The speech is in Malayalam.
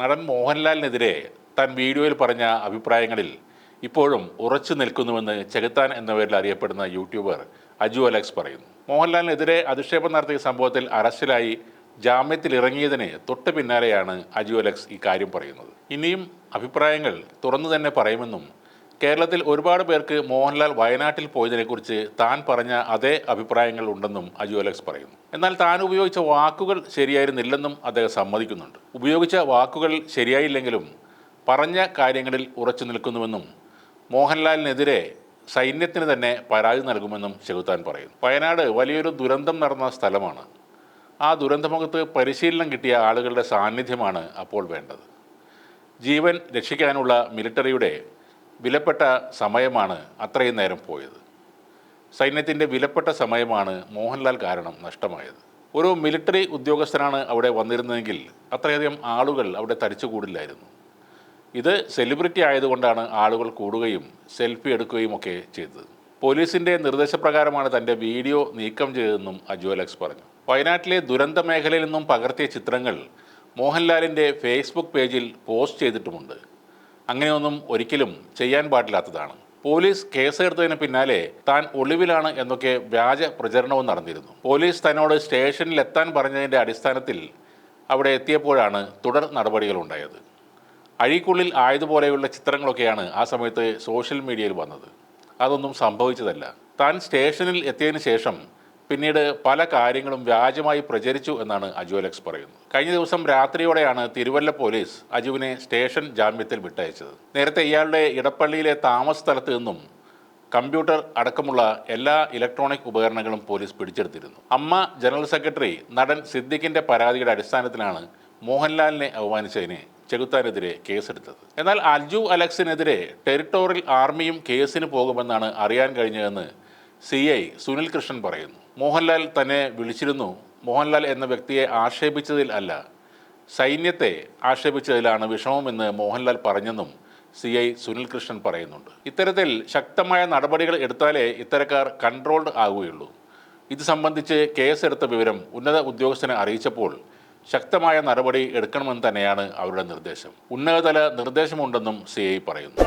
നടൻ മോഹൻലാലിനെതിരെ താൻ വീഡിയോയിൽ പറഞ്ഞ അഭിപ്രായങ്ങളിൽ ഇപ്പോഴും ഉറച്ചു നിൽക്കുന്നുവെന്ന് ചെകുത്താൻ എന്ന പേരിൽ അറിയപ്പെടുന്ന യൂട്യൂബർ അജു അലക്സ് പറയുന്നു. മോഹൻലാലിനെതിരെ അധിക്ഷേപം നടത്തിയ സംഭവത്തിൽ അറസ്റ്റിലായി ജാമ്യത്തിൽ ഇറങ്ങിയതിന് തൊട്ട് പിന്നാലെയാണ് അജു അലക്സ് ഇക്കാര്യം പറയുന്നത്. ഇനിയും അഭിപ്രായങ്ങൾ തുറന്നു തന്നെ പറയുമെന്നും കേരളത്തിൽ ഒരുപാട് പേർക്ക് മോഹൻലാൽ വയനാട്ടിൽ പോയതിനെക്കുറിച്ച് താൻ പറഞ്ഞ അതേ അഭിപ്രായങ്ങൾ ഉണ്ടെന്നും അജു അലക്സ് പറയുന്നു. എന്നാൽ താൻ ഉപയോഗിച്ച വാക്കുകൾ ശരിയായിരുന്നില്ലെന്നും അദ്ദേഹം സമ്മതിക്കുന്നുണ്ട്. ഉപയോഗിച്ച വാക്കുകൾ ശരിയായില്ലെങ്കിലും പറഞ്ഞ കാര്യങ്ങളിൽ ഉറച്ചു നിൽക്കുന്നുവെന്നും മോഹൻലാലിനെതിരെ സൈന്യത്തിന് തന്നെ പരാതി നൽകുമെന്നും ചെകുത്താൻ പറയുന്നു. വയനാട് വലിയൊരു ദുരന്തം നടന്ന സ്ഥലമാണ്. ആ ദുരന്തമുഖത്ത് പരിശീലനം കിട്ടിയ ആളുകളുടെ സാന്നിധ്യമാണ് അപ്പോൾ വേണ്ടത്. ജീവൻ രക്ഷിക്കാനുള്ള മിലിറ്ററിയുടെ വിലപ്പെട്ട സമയമാണ് അത്രയും നേരം പോയത്. സൈന്യത്തിന്റെ വിലപ്പെട്ട സമയമാണ് മോഹൻലാൽ കാരണം നഷ്ടമായത്. ഒരു മിലിറ്ററി ഉദ്യോഗസ്ഥനാണ് അവിടെ വന്നിരുന്നതെങ്കിൽ അത്രയധികം ആളുകൾ അവിടെ തടിച്ചുകൂടില്ലായിരുന്നു ഇത് സെലിബ്രിറ്റി ആയതുകൊണ്ടാണ് ആളുകൾ കൂടുകയും സെൽഫി എടുക്കുകയും ഒക്കെ ചെയ്തത്. പോലീസിന്റെ നിർദ്ദേശപ്രകാരമാണ് തന്റെ വീഡിയോ നീക്കം ചെയ്തതെന്നും അജു അലക്സ് പറഞ്ഞു. വയനാട്ടിലെ ദുരന്ത മേഖലയിൽ നിന്നും പകർത്തിയ ചിത്രങ്ങൾ മോഹൻലാലിന്റെ ഫേസ്ബുക്ക് പേജിൽ പോസ്റ്റ് ചെയ്തിട്ടുമുണ്ട്. അങ്ങനെയൊന്നും ഒരിക്കലും ചെയ്യാൻ പാടില്ലാത്തതാണ്. പോലീസ് കേസെടുത്തതിന് പിന്നാലെ താൻ ഒളിവിലാണ് എന്നൊക്കെ വ്യാജ പ്രചരണവും നടന്നിരുന്നു. പോലീസ് തന്നോട് സ്റ്റേഷനിൽ എത്താൻ പറഞ്ഞതിന്റെ അടിസ്ഥാനത്തിൽ അവിടെ എത്തിയപ്പോഴാണ് തുടർ നടപടികളുണ്ടായത്. അഴീക്കുള്ളിൽ ആയതുപോലെയുള്ള ചിത്രങ്ങളൊക്കെയാണ് ആ സമയത്ത് സോഷ്യൽ മീഡിയയിൽ വന്നത്. അതൊന്നും സംഭവിച്ചതല്ല. താൻ സ്റ്റേഷനിൽ എത്തിയതിനു ശേഷം പിന്നീട് പല കാര്യങ്ങളും വ്യാജമായി പ്രചരിച്ചു എന്നാണ് അജു അലക്സ് പറയുന്നത്. കഴിഞ്ഞ ദിവസം രാത്രിയോടെയാണ് തിരുവല്ല പോലീസ് അജുവിനെ സ്റ്റേഷൻ ജാമ്യത്തിൽ വിട്ടയച്ചത്. നേരത്തെ ഇയാളുടെ ഇടപ്പള്ളിയിലെ താമസ സ്ഥലത്ത് നിന്നും കമ്പ്യൂട്ടർ അടക്കമുള്ള എല്ലാ ഇലക്ട്രോണിക് ഉപകരണങ്ങളും പോലീസ് പിടിച്ചെടുത്തിരുന്നു. അമ്മ ജനറൽ സെക്രട്ടറി നടൻ സിദ്ദിഖിന്റെ പരാതിയുടെ അടിസ്ഥാനത്തിലാണ് മോഹൻലാലിനെ അപമാനിച്ചതിനെ ചെകുത്താനെതിരെ കേസെടുത്തത്. എന്നാൽ അജു അലക്സിനെതിരെ ടെറിട്ടോറിയൽ ആർമിയും കേസിന് പോകുമെന്നാണ് അറിയാൻ കഴിഞ്ഞതെന്ന് സി ഐ സുനിൽ കൃഷ്ണൻ പറയുന്നു. മോഹൻലാൽ തന്നെ വിളിച്ചിരുന്നു. മോഹൻലാൽ എന്ന വ്യക്തിയെ ആക്ഷേപിച്ചതിൽ അല്ല സൈന്യത്തെ ആക്ഷേപിച്ചതിലാണ് വിഷമമെന്ന് മോഹൻലാൽ പറഞ്ഞെന്നും സി ഐ സുനിൽ കൃഷ്ണൻ പറയുന്നുണ്ട്. ഇത്തരത്തിൽ ശക്തമായ നടപടികൾ എടുത്താലേ ഇത്തരക്കാർ കൺട്രോൾഡ് ആകുകയുള്ളൂ ഇത് സംബന്ധിച്ച് കേസെടുത്ത വിവരം ഉന്നത ഉദ്യോഗസ്ഥനെ അറിയിച്ചപ്പോൾ ശക്തമായ നടപടി എടുക്കണമെന്ന് തന്നെയാണ് അവരുടെ നിർദ്ദേശം. ഉന്നതതല നിർദ്ദേശമുണ്ടെന്നും സി ഐ പറയുന്നു.